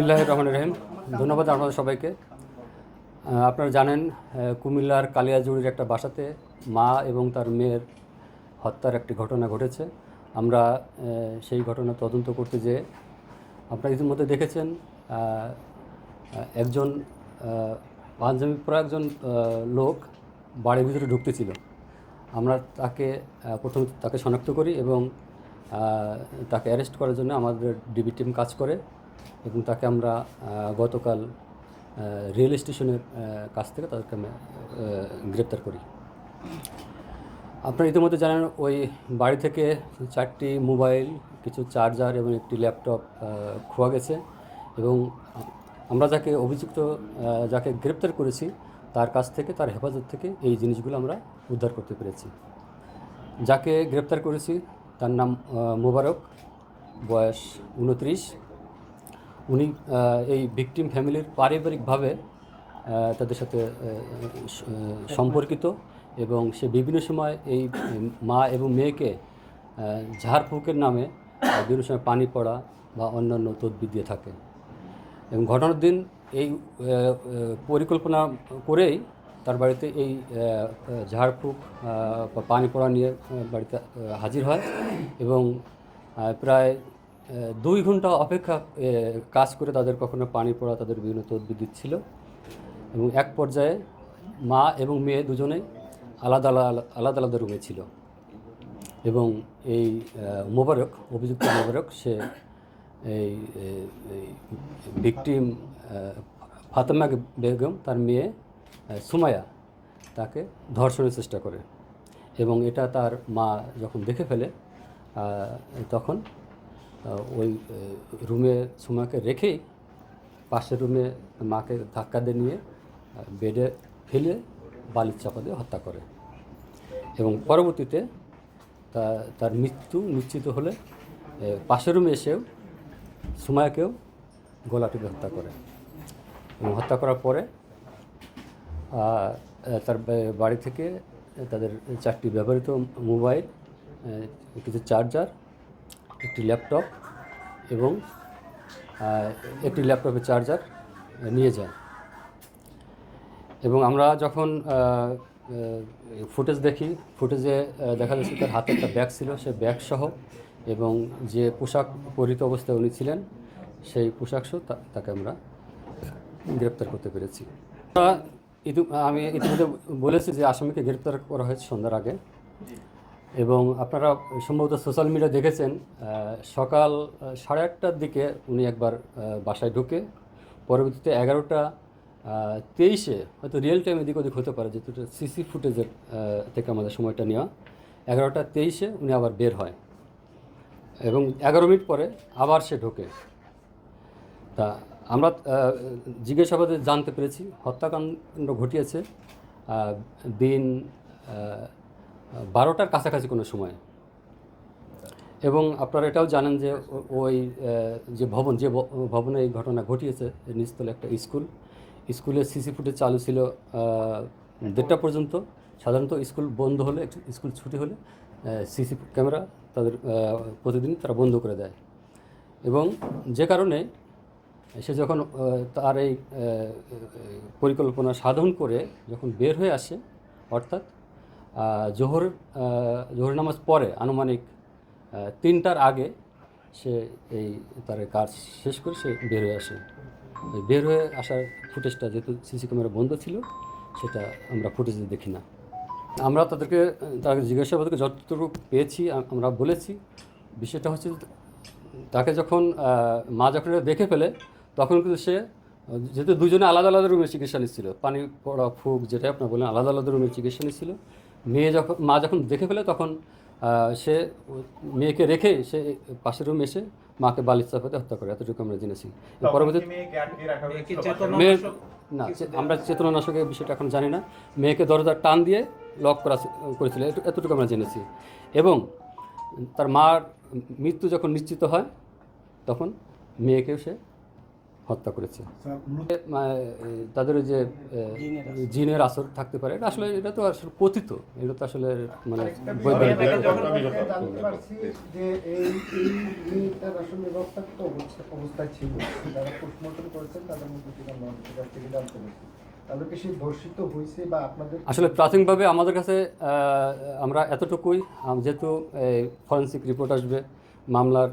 বিসমিল্লাহ রহমান রহিম। ধন্যবাদ আপনাদের সবাইকে। আপনারা জানেন কুমিল্লার কালিয়াজুড়ির একটা বাসাতে মা এবং তার মেয়ের হত্যার একটি ঘটনা ঘটেছে। আমরা সেই ঘটনা তদন্ত করতে যেয়ে আপনারা ইতিমধ্যে দেখেছেন একজন আহ, পাঞ্জাবি পরা একজন লোক বাড়ির ভিতরে ঢুকতেছিল। আমরা তাকে প্রথমে তাকে শনাক্ত করি এবং তাকে অ্যারেস্ট করার জন্য আমাদের ডিবি টিম কাজ করে। এবং তাকে আমরা গতকাল রেল স্টেশনের কাছ থেকে তাদেরকে গ্রেপ্তার করি। আপনারা ইতিমধ্যে জানেন, ওই বাড়ি থেকে চারটি মোবাইল, কিছু চার্জার এবং একটি ল্যাপটপ খোয়া গেছে এবং আমরা যাকে অভিযুক্ত যাকে গ্রেপ্তার করেছি, তার কাছ থেকে, তার হেফাজত থেকে এই জিনিসগুলো আমরা উদ্ধার করতে পেরেছি। যাকে গ্রেপ্তার করেছি, তার নাম মোবারক, বয়স উনত্রিশ উনি এই ভিকটিম ফ্যামিলির পারিবারিকভাবে তাদের সাথে সম্পর্কিত এবং সে বিভিন্ন সময় এই মা এবং মেয়েকে ঝাড়ফুঁকের নামে বিভিন্ন সময় পানি পড়া বা অন্যান্য তদবির দিয়ে থাকে। এবং ঘটনার দিন এই পরিকল্পনা করেই তার বাড়িতে এই ঝাড়ফুঁক বা পানি পড়া নিয়ে বাড়িতে হাজির হয় এবং প্রায় দুই ঘণ্টা অপেক্ষা কাজ করে তাদের কখনো পানি পড়া তাদের বিভিন্ন তদবির দিচ্ছিল এবং এক পর্যায়ে মা এবং মেয়ে দুজনেই আলাদা আলাদা আলাদা আলাদা রুমে ছিল। এবং এই মোবারক, অভিযুক্ত মোবারক, সে এই ভিকটিম ফাতেমা বেগম, তার মেয়ে সুমায়া তাকে ধর্ষণের চেষ্টা করে। এবং এটা তার মা যখন দেখে ফেলে তখন ওই রুমে সুমাকে রেখেই পাশের রুমে মাকে ধাক্কা দিয়ে নিয়ে বেডে ফেলে বালির চাপা দিয়ে হত্যা করে। এবং পরবর্তীতে তার মৃত্যু নিশ্চিত হলে পাশের রুমে এসেও সুমায়াকেও গলা টিপে হত্যা করে। এবং হত্যা করার পরে তার বাড়ি থেকে তাদের চারটি ব্যবহৃত মোবাইল কিছু চার্জার একটি ল্যাপটপ এবং একটি ল্যাপটপের চার্জার নিয়ে যায়। এবং আমরা যখন ফুটেজ দেখি, ফুটেজে দেখা যাচ্ছে তার হাতে একটা ব্যাগ ছিল, সে ব্যাগ সহ এবং যে পোশাক পরিহিত অবস্থায় উনি ছিলেন, সেই পোশাক সহ তাকে আমরা গ্রেপ্তার করতে পেরেছি। আমি ইতিমধ্যে বলেছি যে আসামিকে গ্রেপ্তার করা হয়েছে সন্ধ্যার আগে। এবং আপনারা সম্ভবত সোশ্যাল মিডিয়া দেখেছেন সকাল সাড়ে আটটার দিকে উনি একবার বাসায় ঢুকে পরবর্তীতে এগারোটা তেইশে হয়তো রিয়েল টাইম এদিক ওদিক হতে পারে, যেহেতু সিসি ফুটেজের থেকে আমাদের সময়টা নেওয়া, এগারোটা তেইশে উনি আবার বের হয় এবং এগারো মিনিট পরে আবার সে ঢোকে। তা আমরা জিজ্ঞাসাবাদে জানতে পেরেছি, হত্যাকাণ্ড ঘটিয়েছে দিন বারোটার কাছাকাছি কোনো সময়। এবং আপনারা এটাও জানেন যে ওই যে ভবন, যে ভবনে এই ঘটনা ঘটিয়েছে নিচতলে একটা স্কুল। স্কুলের সিসি ফুটেজ চালু ছিল দেড়টা পর্যন্ত। সাধারণত স্কুল বন্ধ হলে স্কুল ছুটি হলে সিসি ক্যামেরা তাদের প্রতিদিন তারা বন্ধ করে দেয়। এবং যে কারণে সে যখন তার এই পরিকল্পনা সাধন করে, যখন বের হয়ে আসে, অর্থাৎ জোহর জোহর নামাজ পরে, আনুমানিক তিনটার আগে সে এই তার কাজ শেষ করে সে বের হয়ে আসে। বের হয়ে আসার ফুটেজটা যেহেতু সিসি ক্যামেরা বন্ধ ছিল, সেটা আমরা ফুটেজে দেখি না। আমরা তাদেরকে, তার জিজ্ঞাসাবাদকে যতটুকু পেয়েছি আমরা বলেছি। বিষয়টা হচ্ছে তাকে যখন মা যখন দেখে ফেলে, তখন কিন্তু সে, যেহেতু দুজনে আলাদা আলাদা রুমে চিকিৎসা নিচ্ছিল, পানি পড়া, ফুক যেটা আপনার বললেন আলাদা আলাদা রুমে চিকিৎসা নিচ্ছিল মেয়ে যখন মা যখন দেখে ফেলে তখন সে মেয়েকে রেখে সে পাশের রুম এসে মাকে বালিশ চাপাতে হত্যা করে এতটুকু আমরা জেনেছি। পরবর্তী মেয়েকে আটকে রাখা হয়েছিল? মেয়ের না আমরা চেতনানাশকের বিষয়টা এখন জানি না। মেয়েকে দরজার টান দিয়ে লক করা করেছিল এতটুকু আমরা জেনেছি। এবং তার মার মৃত্যু যখন নিশ্চিত হয় তখন মেয়েকেও সে হত্যা করেছে। তাদের ওই যে জিনের আসর। থাকতে পারে। এটা আসলে এটা তো আসলে কথিত। এটা তো আসলে মানে আসলে প্রাথমিকভাবে আমাদের কাছে আমরা এতটুকুই যেহেতু ফরেন্সিক রিপোর্ট আসবে মামলার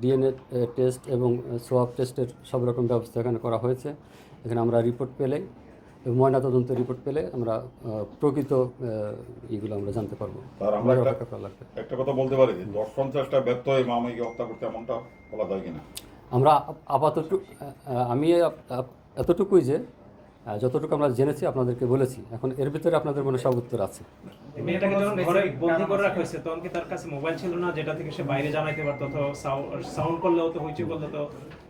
ডিএনএ টেস্ট এবং সোয়াব টেস্টের সব রকম ব্যবস্থা এখানে করা হয়েছে। এখানে আমরা রিপোর্ট পেলে ময়নাতদন্ত রিপোর্ট পেলে আমরা প্রকৃত ইগুলো আমরা জানতে পারব। একটা- কথা বলতে পারি দর্শন চেষ্টা ব্যর্থ হয়ে মামাইকে হত্যা করতে এমনটা বলা যায় কিনা? আমরা আপাতত আমি এতটুকুই যে যতটুকু আমরা জেনেছি আপনাদেরকে বলেছি। এখন এর ভিতরে আপনাদের মনে সব উত্তর আছে। মেয়েটাকে যখন ঘরে বন্দি করে রাখা হয়েছে তখন কি তার কাছে মোবাইল ছিল না যেটা থেকে সে বাইরে জানাইতে পারতো? তো সাউন্ড করলেও তো হইচই করলে তো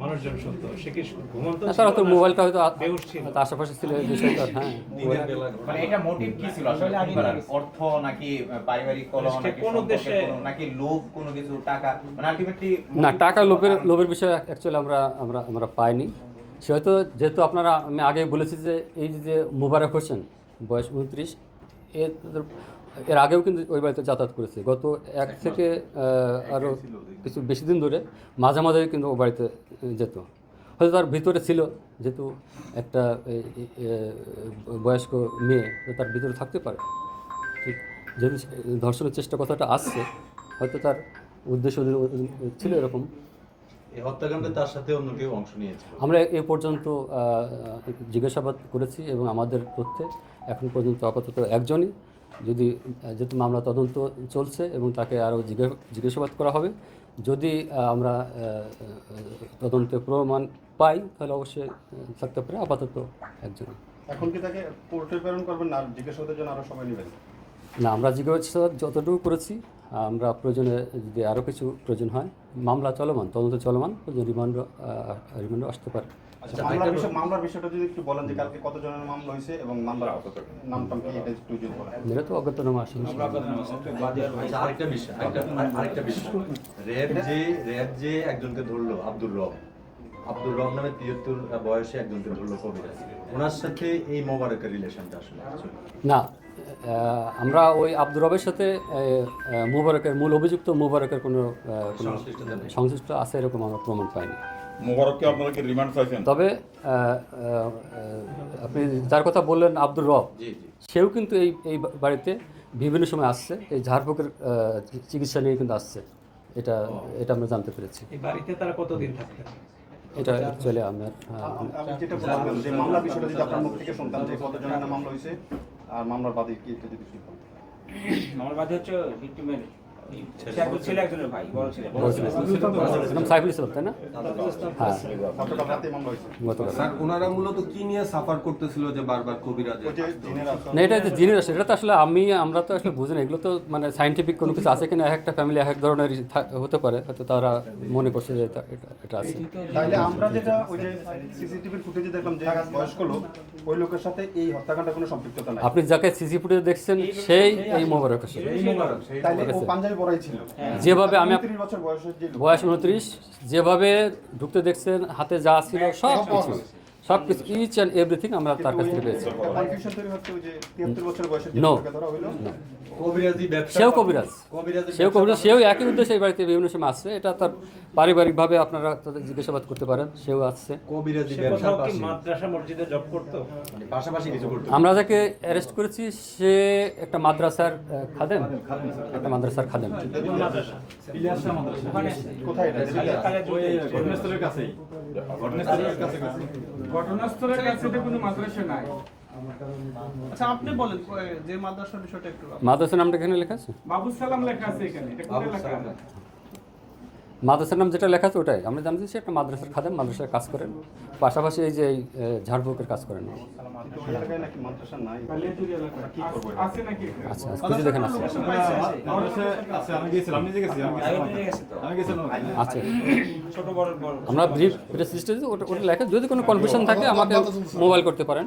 মানুষজন শুনতো। সে কি ঘুমন্ত না, তারা তো ছিল না? মোবাইলটা হয়তো বেহুশ ছিল। আশেপাশে ছিল এই বিষয়টা হ্যাঁ। মানে এটা মোটিভ কি ছিল? আসলে কি? অর্থ নাকি পারিবারিক কলহ নাকি কোন উদ্দেশ্যে- নাকি লোভ কোনো কিছু টাকা? মানে আলটিমেটলি না টাকা লোভের লোভের বিষয়ে অ্যাকচুয়ালি আমরা আমরা আমরা পাইনি। সে হয়তো যেহেতু আপনারা আমি আগে বলেছি যে এই যে মুবারক হোসেন বয়স উনত্রিশ এর এর আগেও কিন্তু ওই বাড়িতে যাতায়াত করেছে। গত এক থেকে আরও কিছু বেশি দিন ধরে মাঝে মাঝে কিন্তু ও বাড়িতে যেত। হয়তো তার ভিতরে ছিল যেহেতু একটা বয়স্ক মেয়ে তার ভিতরে থাকতে পারে। ঠিক যেহেতু ধর্ষণের চেষ্টা কথাটা আসছে হয়তো তার উদ্দেশ্য ছিল এরকম। এই হত্যাকাণ্ডে তার সাথে অন্য কেউ অংশ নিয়েছিল। আমরা এ পর্যন্ত জিজ্ঞাসাবাদ করেছি এবং আমাদের তথ্যে এখন পর্যন্ত আপাতত একজনই। যদি যেহেতু মামলা তদন্ত চলছে এবং তাকে আরও জিজ্ঞাসাবাদ করা হবে যদি আমরা তদন্তে প্রমাণ পাই তাহলে অবশ্যই থাকতে পারে আপাতত একজন এখন কি তাকে কোর্টে প্রেরণ করবেন না? জিজ্ঞাসাবাদের জন্য আরও সময় নেবেন? না আমরা জিজ্ঞাসাবাদ যতটুকু করেছি আমরা প্রয়োজনে যদি আরও কিছু প্রয়োজন হয় মামলা চলমান তদন্ত চলমান প্রয়োজন রিমান্ড রিমান্ড আসতে পারে। আচ্ছা মামলার বিষয়টা যদি একটু বলেন যে কালকে কতজনের মামলা হয়েছে এবং মামলার নামটাম কি এটা একটু যদি বলেন। মেরে তো অজ্ঞাতনামা আসেন। আচ্ছা আরেকটা বিষয় আরেকটা আরেকটা বিষয়। র্যাব যে র্যাব যে একজনকে ধরলো আব্দুর রব। আব্দুর রব নামে তিয়াত্তর বয়সে একজনকে ধরলো কবিরাজ। ওনার সাথে এই মোবারকের রিলেশনটা আসলে না আমরা ওই আব্দুর রবের সাথে মুবারকের মূল অভিযুক্ত মুবারকের কোনো কোনো সংশ্লিষ্ট আছে এরকম আমরা প্রমাণ পাইনি। মোবারককে আপনারা রিমান্ড চাইছেন? তবে আপনি যার কথা বললেন আব্দুর রব জি জি। সেও কিন্তু এই এই বাড়িতে বিভিন্ন সময় আসছে এই ঝাড়ফুঁকের চিকিৎসা নিয়ে কিন্তু আসছে। এটা এটা আমরা জানতে পেরেছি। এই বাড়িতে তারা কতদিন থাকতেন? এটা অ্যাকচুয়ালি আমার যেটা বললাম যে মামলার বিষয়টা যদি আপনার মুখ থেকে শুনতাম যে কতজনের মামলা হয়েছে আর মামলার বাদী কি এটা যদি শুনতাম মামলার বাদী হচ্ছে ভিক্টিমের হ্যাঁ। আমি আমরা তো আসলে বুঝি না। এগুলো তো মানে সাইন্টিফিক কোনো কিছু আছে কিনা এক একটা ফ্যামিলি এক এক ধরনের হতে পারে। হয়তো তারা মনে করছে যে এটা আছে। তাইলে আমরা যেটা ওই যে সিসিটিভির ফুটেজে দেখলাম যে বয়স্ক লোক ওই লোকের সাথে এই হত্যাকাণ্ডের কোনো সম্পৃক্ততা নাই। আপনি যাকে সিসি ফুটেজ দেখছেন সেই এই মোবারক হোসেন তাইলে ও পাঞ্জাবি ছিল। যেভাবে আমি আপ- 29 বছর বয়সের যে লোক বয়স উনত্রিশ যেভাবে ঢুকতে দেখছেন হাতে যা ছিল সব কিছু। সব কিছু ইচ অ্যান্ড এভরিথিং আমরা তার কাছ থেকে পেয়েছি। কনফিউশন তৈরি হচ্ছে ওই যে 73 বছর বয়সের যে No. লোককে ধরা হইল কবিরাজি ব্যবসা সেও কবিরাজ। সেও কবিরাজ সেও একই উদ্দেশ্যে এই বাড়িতে বিভিন্ন সময় আসছে। এটা তার পারিবারিকভাবে আপনারা তাদের জিজ্ঞাসাবাদ করতে পারেন সেও আসছে। মানে পাশাপাশি কিছু করতে। আমরা যাকে অ্যারেস্ট করেছি সে একটা মাদ্রাসার খাদেম। একটা মাদ্রাসার খাদেম। কোথায় এটা? ঘটনাস্থলের কাছে কোনো মাদ্রাসা নাই। আচ্ছা আপনি বলেন যে মাদ্রাসার বিষয়টা একটু মাদ্রাসার নামটা এখানে লেখা আছে? বাবু সালাম লেখা আছে এখানে। এটা কোন এলাকা মাদ্রাসার নাম যেটা লেখা আছে ওটাই। আমরা জানছি সে একটা মাদ্রাসার খাদেম, মাদ্রাসার কাজ করেন। পাশাপাশি এই যে, এই ঝাড়ফুঁকের কাজ করেন? আচ্ছা দেখেন আছে আচ্ছা। আমরা ব্রিফ প্রেস ওটা ওটা লেখা। যদি কোনো কনফিউশন থাকে, আমাকে মোবাইল করতে পারেন।